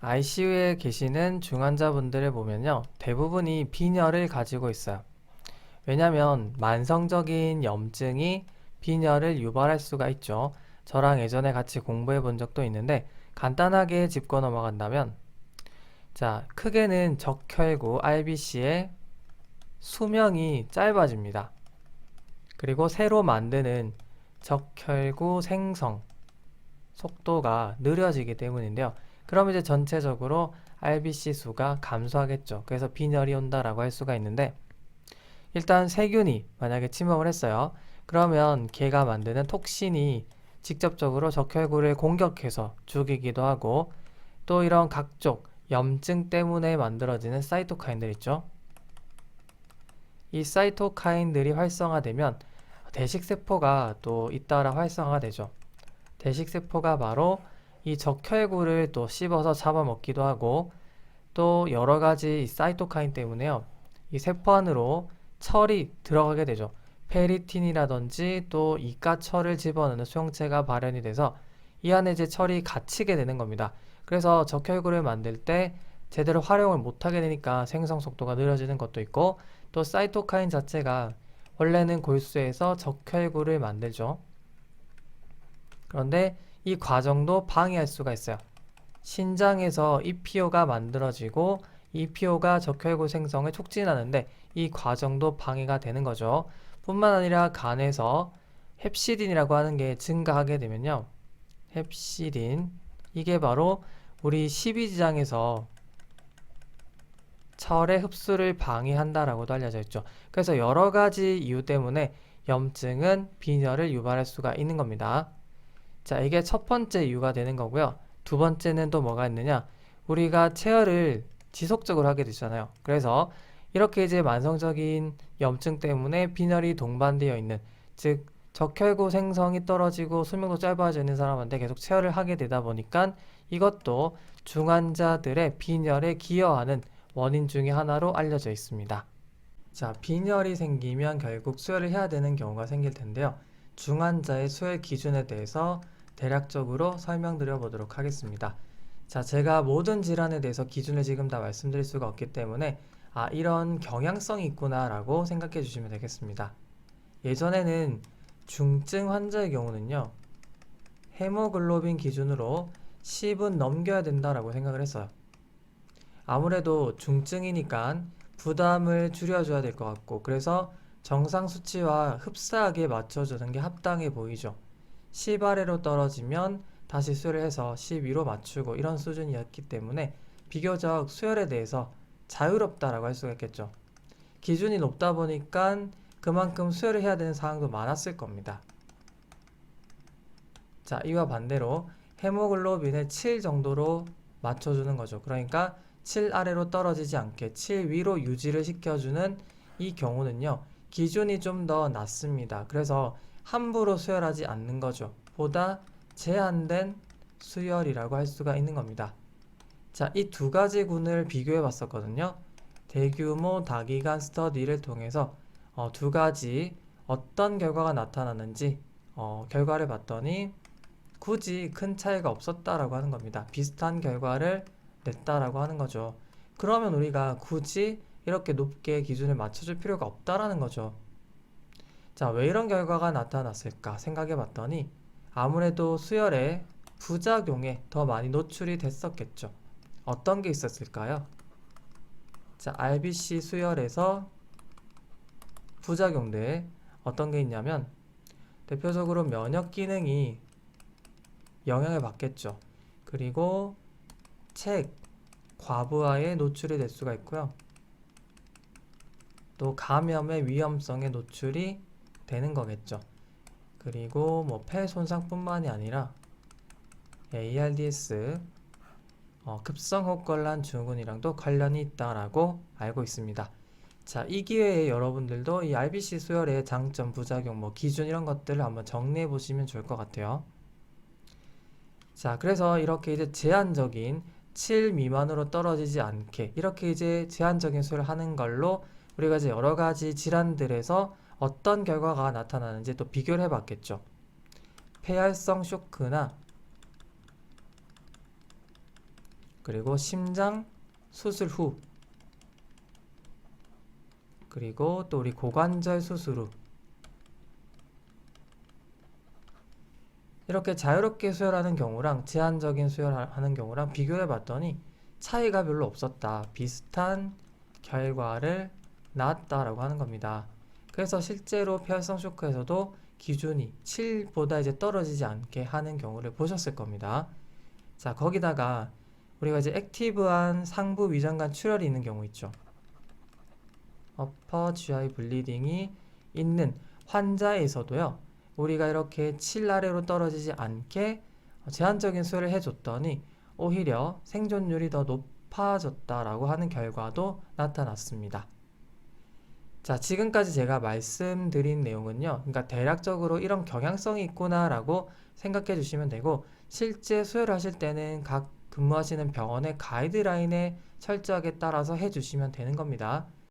ICU에 계시는 중환자분들을 보면요. 대부분이 빈혈을 가지고 있어요. 왜냐하면 만성적인 염증이 빈혈을 유발할 수가 있죠. 저랑 예전에 같이 공부해 본 적도 있는데 간단하게 짚고 넘어간다면 자, 크게는 적혈구 RBC의 수명이 짧아집니다. 그리고 새로 만드는 적혈구 생성 속도가 느려지기 때문인데요. 그럼 이제 전체적으로 RBC 수가 감소하겠죠. 그래서 빈혈이 온다라고 할 수가 있는데 일단 세균이 만약에 침범을 했어요. 그러면 걔가 만드는 톡신이 직접적으로 적혈구를 공격해서 죽이기도 하고 또 이런 각종 염증 때문에 만들어지는 사이토카인들 있죠. 이 사이토카인들이 활성화되면 대식세포가 또 잇따라 활성화가 되죠. 대식세포가 바로 이 적혈구를 또 씹어서 잡아먹기도 하고 또 여러 가지 이 사이토카인 때문에요. 이 세포 안으로 철이 들어가게 되죠. 페리틴이라든지 또 이가철을 집어넣는 수용체가 발현이 돼서 이 안에 이제 철이 갇히게 되는 겁니다. 그래서 적혈구를 만들 때 제대로 활용을 못하게 되니까 생성 속도가 느려지는 것도 있고 또 사이토카인 자체가 원래는 골수에서 적혈구를 만들죠. 그런데 이 과정도 방해할 수가 있어요. 신장에서 EPO가 만들어지고 EPO가 적혈구 생성을 촉진하는데 이 과정도 방해가 되는 거죠. 뿐만 아니라 간에서 헵시딘이라고 하는 게 증가하게 되면요. 헵시딘 이게 바로 우리 십이지장에서 철의 흡수를 방해한다라고도 알려져 있죠. 그래서 여러 가지 이유 때문에 염증은 빈혈을 유발할 수가 있는 겁니다. 자, 이게 첫 번째 이유가 되는 거고요. 두 번째는 또 뭐가 있느냐? 우리가 체열을 지속적으로 하게 되잖아요. 그래서 이렇게 이제 만성적인 염증 때문에 빈혈이 동반되어 있는 즉 적혈구 생성이 떨어지고 수명도 짧아지는 사람한테 계속 체열을 하게 되다 보니까 이것도 중환자들의 빈혈에 기여하는 원인 중의 하나로 알려져 있습니다. 자, 빈혈이 생기면 결국 수혈을 해야 되는 경우가 생길 텐데요. 중환자의 수혈 기준에 대해서 대략적으로 설명드려 보도록 하겠습니다. 자, 제가 모든 질환에 대해서 기준을 지금 다 말씀드릴 수가 없기 때문에 아, 이런 경향성이 있구나라고 생각해 주시면 되겠습니다. 예전에는 중증 환자의 경우는요, 헤모글로빈 기준으로 10은 넘겨야 된다라고 생각을 했어요. 아무래도 중증이니까 부담을 줄여줘야 될 것 같고, 그래서 정상 수치와 흡사하게 맞춰주는 게 합당해 보이죠. 10 아래로 떨어지면 다시 수혈을 해서 10 위로 맞추고 이런 수준이었기 때문에 비교적 수혈에 대해서 자유롭다라고 할 수가 있겠죠. 기준이 높다 보니까 그만큼 수혈을 해야 되는 상황도 많았을 겁니다. 자, 이와 반대로 헤모글로빈을 7 정도로 맞춰주는 거죠. 그러니까 7 아래로 떨어지지 않게 7 위로 유지를 시켜주는 이 경우는요, 기준이 좀 더 낮습니다. 그래서 함부로 수혈하지 않는 거죠. 보다 제한된 수혈이라고 할 수가 있는 겁니다. 자, 이 두 가지 군을 비교해 봤었거든요. 대규모 다기간 스터디를 통해서 어, 두 가지 어떤 결과가 나타났는지 어, 결과를 봤더니 굳이 큰 차이가 없었다라고 하는 겁니다. 비슷한 결과를 냈다라고 하는 거죠. 그러면 우리가 굳이 이렇게 높게 기준을 맞춰줄 필요가 없다라는 거죠. 자, 왜 이런 결과가 나타났을까 생각해 봤더니 아무래도 수혈의 부작용에 더 많이 노출이 됐었겠죠. 어떤 게 있었을까요? 자, RBC 수혈에서 부작용들 어떤 게 있냐면 대표적으로 면역 기능이 영향을 받겠죠. 그리고 책, 과부하에 노출이 될 수가 있고요. 또 감염의 위험성에 노출이 되는 거겠죠. 그리고 뭐 폐 손상뿐만이 아니라 ARDS 어, 급성호흡곤란 증후군이랑도 관련이 있다라고 알고 있습니다. 자, 이 기회에 여러분들도 이 RBC 수혈의 장점, 부작용, 뭐 기준 이런 것들을 한번 정리해 보시면 좋을 것 같아요. 자, 그래서 이렇게 이제 제한적인 7 미만으로 떨어지지 않게 이렇게 이제 제한적인 수혈을 하는 걸로 우리가 이제 여러 가지 질환들에서 어떤 결과가 나타나는지 또 비교를 해봤겠죠. 폐활성 쇼크나 그리고 심장 수술 후, 그리고 또 우리 고관절 수술 후. 이렇게 자유롭게 수혈하는 경우랑 제한적인 수혈하는 경우랑 비교해 봤더니 차이가 별로 없었다. 비슷한 결과를 나왔다라고 하는 겁니다. 그래서 실제로 폐활성 쇼크에서도 기준이 7보다 이제 떨어지지 않게 하는 경우를 보셨을 겁니다. 자, 거기다가 우리가 이제 액티브한 상부 위장관 출혈이 있는 경우 있죠. 어퍼 GI 블리딩이 있는 환자에서도요. 우리가 이렇게 7 아래로 떨어지지 않게 제한적인 수혈을 해줬더니 오히려 생존율이 더 높아졌다라고 하는 결과도 나타났습니다. 자, 지금까지 제가 말씀드린 내용은요. 그러니까 대략적으로 이런 경향성이 있구나라고 생각해 주시면 되고 실제 수혈하실 때는 각 근무하시는 병원의 가이드라인에 철저하게 따라서 해 주시면 되는 겁니다.